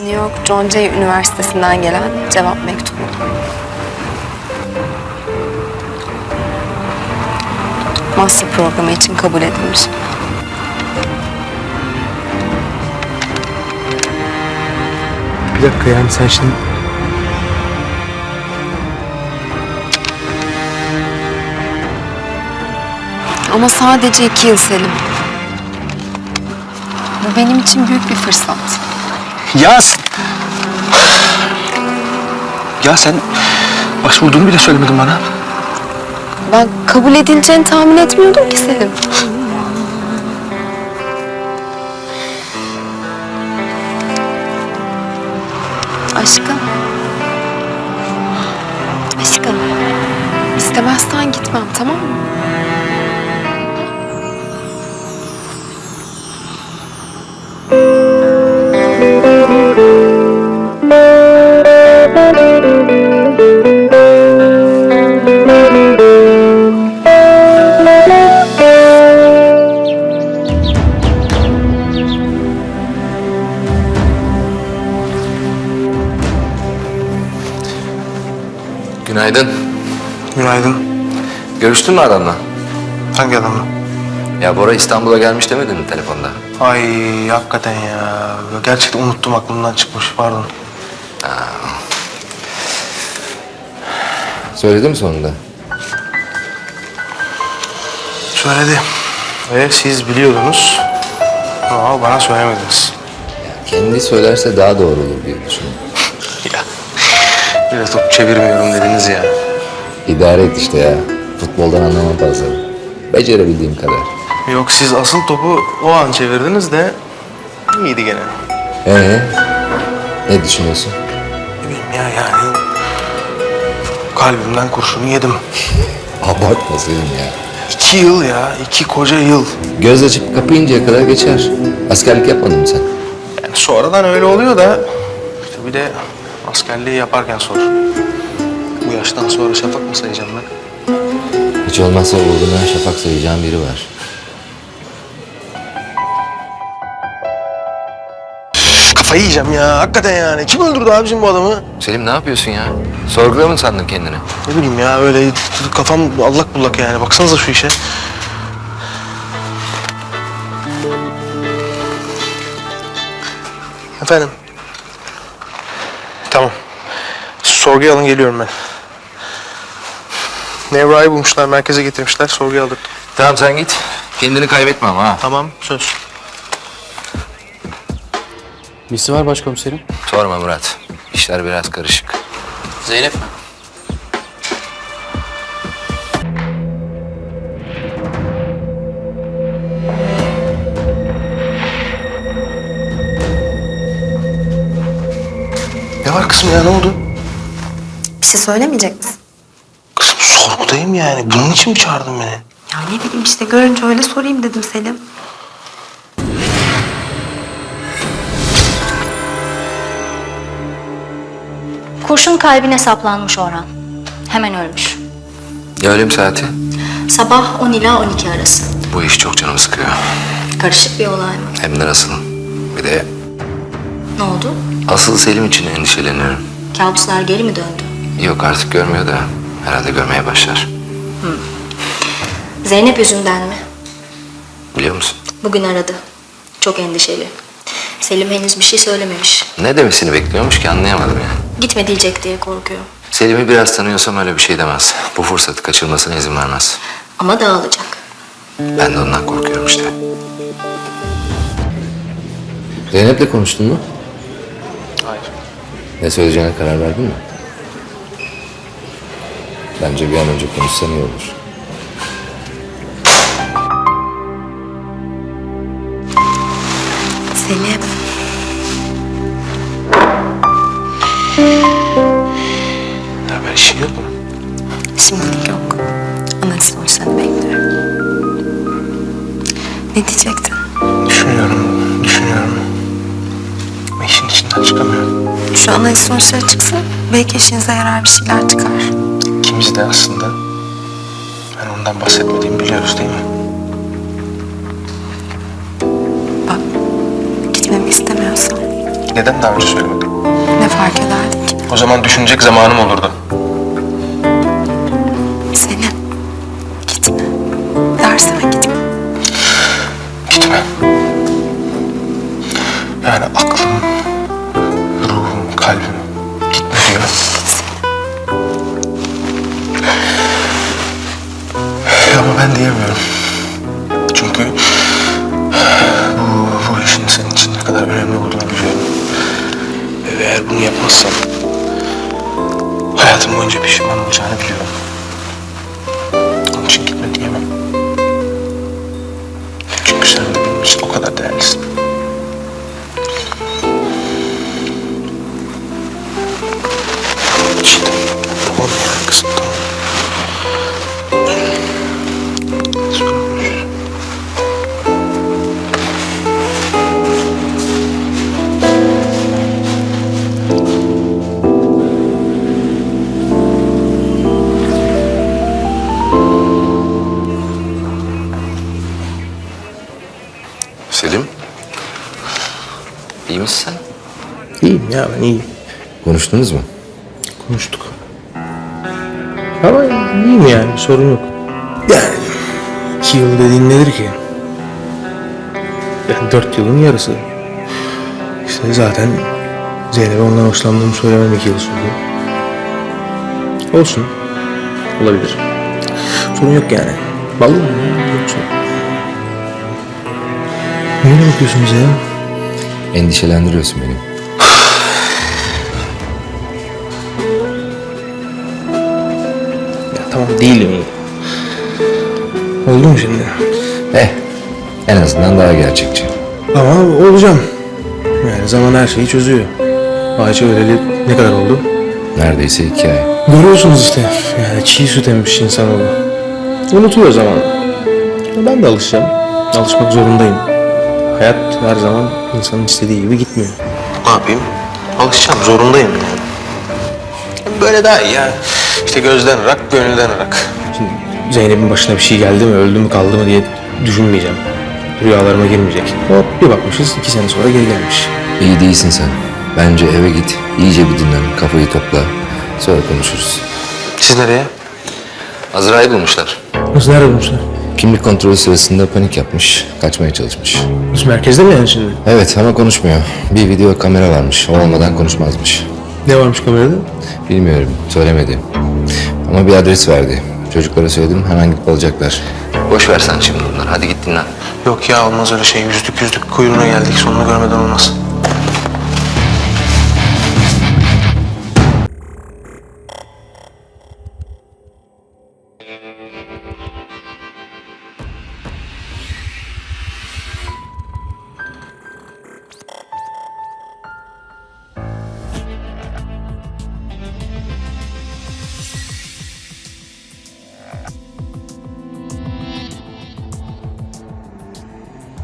New York John Jay Üniversitesi'nden gelen cevap mektubu. Master programı için kabul edilmiş. Bir dakika yani sen şimdi... Ama sadece iki yıl Selim. Bu benim için büyük bir fırsat. Ya sen... Ya sen başvurduğunu bile söylemedin bana. Ben kabul edileceğini tahmin etmiyordum ki Selim. Aşkım. Aşkım. İstemezsen gitmem tamam mı? Günaydın. Günaydın. Görüştün mü adamla? Hangi adamla? Ya Bora İstanbul'a gelmiş demedin mi telefonda? Ay hakikaten ya. Gerçekten unuttum aklımdan çıkmış pardon. Söyledi mi sonunda? Söyledi. Ve siz biliyordunuz. Ama bana söylemediniz. Kendi söylerse daha doğru olur diye düşünüyorum. Biraz top çevirmiyorum dediniz ya. İdare et işte ya. Futboldan anlamam fazla. Becerebildiğim kadar. Yok siz asıl topu o an çevirdiniz de iyiydi gene. Ee, ne düşünüyorsun? Ne bileyim ya yani kalbimden kurşunu yedim. Abartma Selim ya. İki yıl ya, iki koca yıl. Göz açıp kapayıncaya kadar geçer. Askerlik yapmadın mı sen? Yani sonradan öyle oluyor da işte bir de askerliği yaparken sor. Bu yaştan sonra şafak mı sayacağım ben? Hiç olmazsa uğruna şafak sayacağım biri var. Kafayı yiyeceğim ya hakikaten yani. Kim öldürdü abicim bu adamı? Selim ne yapıyorsun ya? Sorgula mı sandın kendini? Ne bileyim ya öyle kafam allak bullak yani. Baksanıza şu işe. Efendim? Tamam. Sorguya alın geliyorum ben. Nevra'yı bulmuşlar, merkeze getirmişler. Sorguya aldırdım. Tamam sen git. Kendini kaybetme ama ha. Tamam, söz. Nesi var başkomiserim? Sorma Murat. İşler biraz karışık. Zeynep. Ne var kızım ya, ne oldu? Bir şey söylemeyecek misin? Kızım sorgudayım yani. Bunun için mi çağırdın beni? Ya ne bileyim işte görünce öyle sorayım dedim Selim. Kurşun kalbine saplanmış Orhan. Hemen ölmüş. Ya ölüm saati? Sabah 10 ila 12 arası. Bu iş çok canımı sıkıyor. Karışık bir olay mı? Hem de nasıl? Bir de Ne oldu? asıl Selim için endişeleniyorum. Kabuslar geri mi döndü? Yok artık görmüyor da herhalde görmeye başlar. Zeynep yüzünden mi? Biliyor musun? Bugün aradı. Çok endişeli. Selim henüz bir şey söylememiş. Ne demesini bekliyormuş ki anlayamadım ya. Gitme diyecek diye korkuyor. Selim'i biraz tanıyorsam öyle bir şey demez. Bu fırsatı kaçırmasına izin vermez. Ama dağılacak. Ben de ondan korkuyorum işte. Zeynep'le konuştun mu? Ne söyleyeceğine karar verdin mi? Bence bir an önce konuşsan iyi olur. Selim. Ne haber, işin yok mu? Şimdilik yok. Analiz sonuçlarını bekliyorum. Ne diyecektin? Düşünüyorum. Ama işin içinden çıkamıyorum. Şu analiz sonuçları çıksa belki işinize yarar bir şeyler çıkar. İkimiz de aslında ben ondan bahsetmediğimi biliyoruz değil mi? Bak gitmemi istemiyorsan Neden daha önce söylemedin? Ne fark ederdi ki? O zaman düşünecek zamanım olurdu. Hayatım boyunca pişman olacağını biliyorum. Onun için gitme diyemem. Çünkü sen için o kadar değerlisin. İşte Misin sen? İyiyim ya ben iyiyim. Konuştunuz mu? Konuştuk. Ama iyiyim yani sorun yok. Yani iki yıl dediğin nedir ki? Yani dört yılın yarısı. İşte zaten Zeynep'e ondan hoşlandığımı söylemem iki yıl sürdü. Olsun. Olabilir. Sorun yok yani. Ballı mı? Yok sorun. Niye bakıyorsunuz ya? Endişelendiriyorsun beni. Ya tamam değilim. Oldu mu şimdi? Eh, en azından daha gerçekçi. Ama olacağım. Yani zaman her şeyi çözüyor. Ayça öleli ne kadar oldu? Neredeyse iki ay. Görüyorsunuz işte. Yani çiğ süt emmiş insanoğlu. Unutuyor zaman. Ben de alışacağım. Alışmak zorundayım. Hayat her zaman insanın istediği gibi gitmiyor. Ne yapayım? Alışacağım. Zorundayım yani. Böyle daha iyi ya. İşte gözden ırak, gönülden ırak. Şimdi Zeynep'in başına bir şey geldi mi, öldü mü, kaldı mı diye düşünmeyeceğim. Rüyalarıma girmeyecek. Hop bir bakmışız, iki sene sonra geri gelmiş. İyi değilsin sen. Bence eve git, iyice bir dinlen, kafayı topla. Sonra konuşuruz. Siz nereye? Azra'yı bulmuşlar. Nasıl nerede bulmuşlar? Kimlik kontrolü sırasında panik yapmış, kaçmaya çalışmış. Biz merkezde mi yani şimdi? Evet ama konuşmuyor. Bir video kamera varmış, o olmadan konuşmazmış. Ne varmış kamerada? Bilmiyorum, söylemedi. Ama bir adres verdi. Çocuklara söyledim, hemen gidip alacaklar. Boş ver sen şimdi bunları, hadi git dinlen. Yok ya olmaz öyle şey. Yüzdük yüzdük kuyruğuna geldik. Sonunu görmeden olmaz.